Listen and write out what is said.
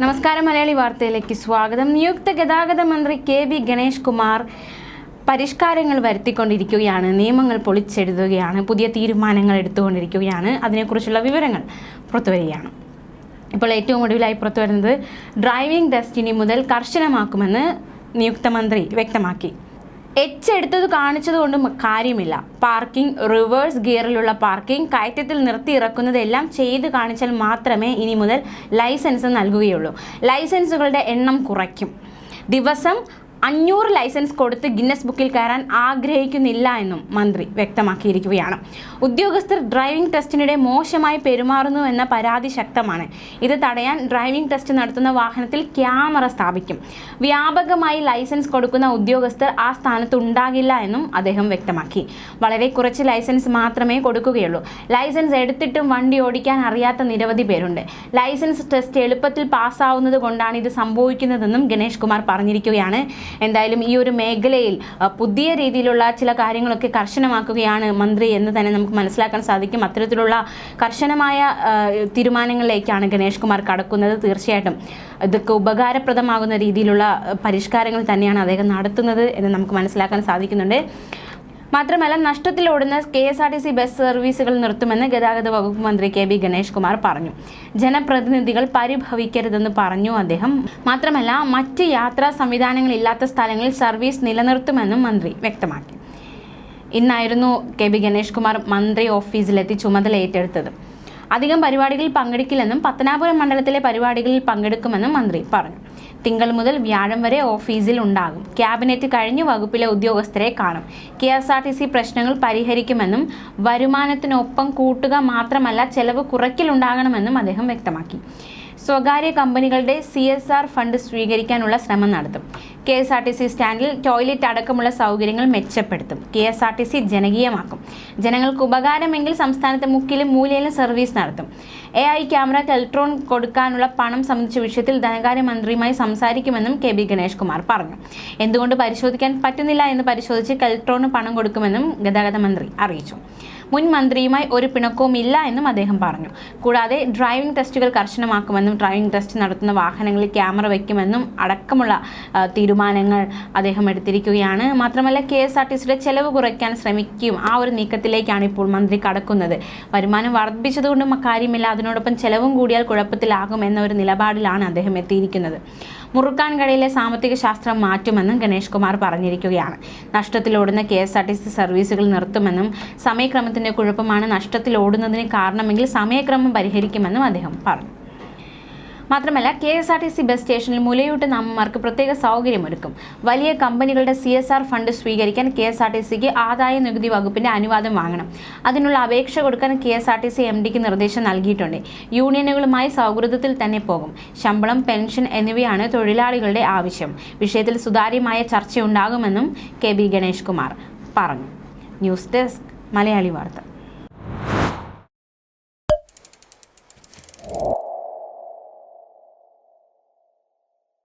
നമസ്കാരം മലയാളി വാർത്തയിലേക്ക് സ്വാഗതം. നിയുക്ത ഗതാഗത മന്ത്രി കെ വി ഗണേഷ് കുമാർ പരിഷ്കാരങ്ങൾ വരുത്തിക്കൊണ്ടിരിക്കുകയാണ്. നിയമങ്ങൾ പൊളിച്ചെഴുതുകയാണ് പുതിയ തീരുമാനങ്ങൾ എടുത്തുകൊണ്ടിരിക്കുകയാണ്. അതിനെക്കുറിച്ചുള്ള വിവരങ്ങൾ പുറത്തുവരികയാണ്. ഇപ്പോൾ ഏറ്റവും ഒടുവിലായി പുറത്തു വരുന്നത് ഡ്രൈവിംഗ് ഡെസ്റ്റിനി മുതൽ കർശനമാക്കുമെന്ന് നിയുക്ത മന്ത്രി വ്യക്തമാക്കി. എച്ച് എടുത്തത് കാണിച്ചതുകൊണ്ട് കാര്യമില്ല. പാർക്കിംഗ് റിവേഴ്സ് ഗിയറിലുള്ള പാർക്കിംഗ് കയറ്റത്തിൽ നിർത്തി ഇറക്കുന്നതെല്ലാം ചെയ്ത് കാണിച്ചാൽ മാത്രമേ ഇനി മുതൽ ലൈസൻസ് നൽകുകയുള്ളൂ. ലൈസൻസുകളുടെ എണ്ണം കുറയ്ക്കും. ദിവസം അഞ്ഞൂറ് ലൈസൻസ് കൊടുത്ത് ഗിന്നസ് ബുക്കിൽ കയറാൻ ആഗ്രഹിക്കുന്നില്ല എന്നും മന്ത്രി വ്യക്തമാക്കിയിരിക്കുകയാണ്. ഉദ്യോഗസ്ഥർ ഡ്രൈവിംഗ് ടെസ്റ്റിനിടെ മോശമായി പെരുമാറുന്നു എന്ന പരാതി ശക്തമാണ്. ഇത് തടയാൻ ഡ്രൈവിംഗ് ടെസ്റ്റ് നടത്തുന്ന വാഹനത്തിൽ ക്യാമറ സ്ഥാപിക്കും. വ്യാപകമായി ലൈസൻസ് കൊടുക്കുന്ന ഉദ്യോഗസ്ഥർ ആ സ്ഥാനത്ത് ഉണ്ടാകില്ല എന്നും അദ്ദേഹം വ്യക്തമാക്കി. വളരെ കുറച്ച് ലൈസൻസ് മാത്രമേ കൊടുക്കുകയുള്ളൂ. ലൈസൻസ് എടുത്തിട്ടും വണ്ടി ഓടിക്കാൻ അറിയാത്ത നിരവധി പേരുണ്ട്. ലൈസൻസ് ടെസ്റ്റ് എളുപ്പത്തിൽ പാസ്സാവുന്നത് കൊണ്ടാണ് ഇത് സംഭവിക്കുന്നതെന്നും ഗണേഷ് കുമാർ പറഞ്ഞിരിക്കുകയാണ്. എന്തായാലും ഈ ഒരു മേഖലയിൽ പുതിയ രീതിയിലുള്ള ചില കാര്യങ്ങളൊക്കെ കർശനമാക്കുകയാണ് മന്ത്രി എന്ന് തന്നെ നമുക്ക് മനസ്സിലാക്കാൻ സാധിക്കും. അത്തരത്തിലുള്ള കർശനമായ തീരുമാനങ്ങളിലേക്കാണ് ഗണേഷ് കുമാർ കടക്കുന്നത് തീർച്ചയായിട്ടും. ഇതൊക്കെ ഉപകാരപ്രദമാകുന്ന രീതിയിലുള്ള പരിഷ്കാരങ്ങൾ തന്നെയാണ് അദ്ദേഹം നടത്തുന്നത് എന്ന് നമുക്ക് മനസ്സിലാക്കാൻ സാധിക്കുന്നുണ്ട്. മാത്രമല്ല നഷ്ടത്തിലോടുന്ന K S R T C bus സർവീസുകൾ നിർത്തുമെന്ന് ഗതാഗത വകുപ്പ് മന്ത്രി കെ ബി ഗണേഷ് കുമാർ പറഞ്ഞു. ജനപ്രതിനിധികൾ പരിഭവിക്കരുതെന്ന് പറഞ്ഞു അദ്ദേഹം. മാത്രമല്ല മറ്റ് യാത്രാ സംവിധാനങ്ങളില്ലാത്ത സ്ഥലങ്ങളിൽ സർവീസ് നിലനിർത്തുമെന്നും മന്ത്രി വ്യക്തമാക്കി. ഇന്നായിരുന്നു കെ ബി ഗണേഷ് കുമാർ മന്ത്രി ഓഫീസിലെത്തി ചുമതല ഏറ്റെടുത്തത് അധികം പരിപാടികളിൽ പങ്കെടുക്കില്ലെന്നും പത്തനാപുരം മണ്ഡലത്തിലെ പരിപാടികളിൽ പങ്കെടുക്കുമെന്നും മന്ത്രി പറഞ്ഞു. തിങ്കൾ മുതൽ വ്യാഴം വരെ ഓഫീസിൽ ഉണ്ടാകും. ക്യാബിനറ്റ് കഴിഞ്ഞ് വകുപ്പിലെ ഉദ്യോഗസ്ഥരെ കാണും. K S R T C പ്രശ്നങ്ങൾ പരിഹരിക്കുമെന്നും വരുമാനത്തിനൊപ്പം കൂട്ടുക മാത്രമല്ല ചെലവ് കുറയ്ക്കലുണ്ടാകണമെന്നും അദ്ദേഹം വ്യക്തമാക്കി. സ്വകാര്യ കമ്പനികളുടെ സി എസ് ആർ ഫണ്ട് സ്വീകരിക്കാനുള്ള ശ്രമം നടത്തും. K S R T C സ്റ്റാൻഡിൽ ടോയ്ലറ്റ് അടക്കമുള്ള സൗകര്യങ്ങൾ മെച്ചപ്പെടുത്തും. K S R T C ജനകീയമാക്കും. ജനങ്ങൾക്ക് ഉപകാരമെങ്കിൽ സംസ്ഥാനത്തെ മുക്കിലും മൂലയിലും സർവീസ് നടത്തും. എ ഐ ക്യാമറ കെൽട്രോൺ കൊടുക്കാനുള്ള പണം സംബന്ധിച്ച വിഷയത്തിൽ ധനകാര്യമന്ത്രിയുമായി സംസാരിക്കുമെന്നും കെ ബി ഗണേഷ് കുമാർ പറഞ്ഞു. എന്തുകൊണ്ട് പരിശോധിക്കാൻ പറ്റുന്നില്ല എന്ന് പരിശോധിച്ച് കെൽട്രോണിന് പണം കൊടുക്കുമെന്നും ഗതാഗത മന്ത്രി അറിയിച്ചു. മുൻ മന്ത്രിയുമായി ഒരു പിണക്കവും ഇല്ല എന്നും അദ്ദേഹം പറഞ്ഞു. കൂടാതെ ഡ്രൈവിംഗ് ടെസ്റ്റുകൾ കർശനമാക്കുമെന്നും ഡ്രൈവിംഗ് ടെസ്റ്റ് നടത്തുന്ന വാഹനങ്ങളിൽ ക്യാമറ വയ്ക്കുമെന്നും അടക്കമുള്ള തീരുമാനങ്ങൾ അദ്ദേഹം എടുത്തിരിക്കുകയാണ്. മാത്രമല്ല കെ എസ് ആർ ടി സിയുടെ ചെലവ് കുറയ്ക്കാൻ ശ്രമിക്കുകയും ആ ഒരു നീക്കത്തിലേക്കാണ് ഇപ്പോൾ മന്ത്രി കടക്കുന്നത്. വരുമാനം വർദ്ധിപ്പിച്ചതുകൊണ്ടും കാര്യമില്ല അതിനോടൊപ്പം ചെലവും കൂടിയാൽ കുഴപ്പത്തിലാകും എന്ന ഒരു നിലപാടിലാണ് അദ്ദേഹം എത്തിയിരിക്കുന്നത്. മുറുക്കാൻകടയിലെ സാമ്പത്തിക ശാസ്ത്രം മാറ്റുമെന്നും ഗണേഷ് കുമാർ പറഞ്ഞിരിക്കുകയാണ്. നഷ്ടത്തിലോടുന്ന K S R T C സർവീസുകൾ നിർത്തുമെന്നും സമയക്രമത്തിന്റെ കുഴപ്പമാണ് നഷ്ടത്തിലോടുന്നതിന് കാരണമെങ്കിൽ സമയക്രമം പരിഹരിക്കുമെന്നും അദ്ദേഹം പറഞ്ഞു. മാത്രമല്ല K S R T C bus സ്റ്റേഷനിൽ മുലയൂട്ട് നാമന്മാർക്ക് പ്രത്യേക സൗകര്യമൊരുക്കും. വലിയ കമ്പനികളുടെ സി എസ് ആർ ഫണ്ട് സ്വീകരിക്കാൻ കെ എസ് ആർ ടി സിക്ക് ആദായ നികുതി വകുപ്പിന്റെ അനുവാദം വാങ്ങണം. അതിനുള്ള അപേക്ഷ കൊടുക്കാൻ K S R T C M ഡിക്ക് നിർദ്ദേശം നൽകിയിട്ടുണ്ട്. യൂണിയനുകളുമായി സൗഹൃദത്തിൽ തന്നെ പോകും. ശമ്പളം പെൻഷൻ എന്നിവയാണ് തൊഴിലാളികളുടെ ആവശ്യം. വിഷയത്തിൽ സുതാര്യമായ ചർച്ചയുണ്ടാകുമെന്നും കെ ബി ഗണേഷ് കുമാർ പറഞ്ഞു. ന്യൂസ് ഡെസ്ക് മലയാളി വാർത്ത.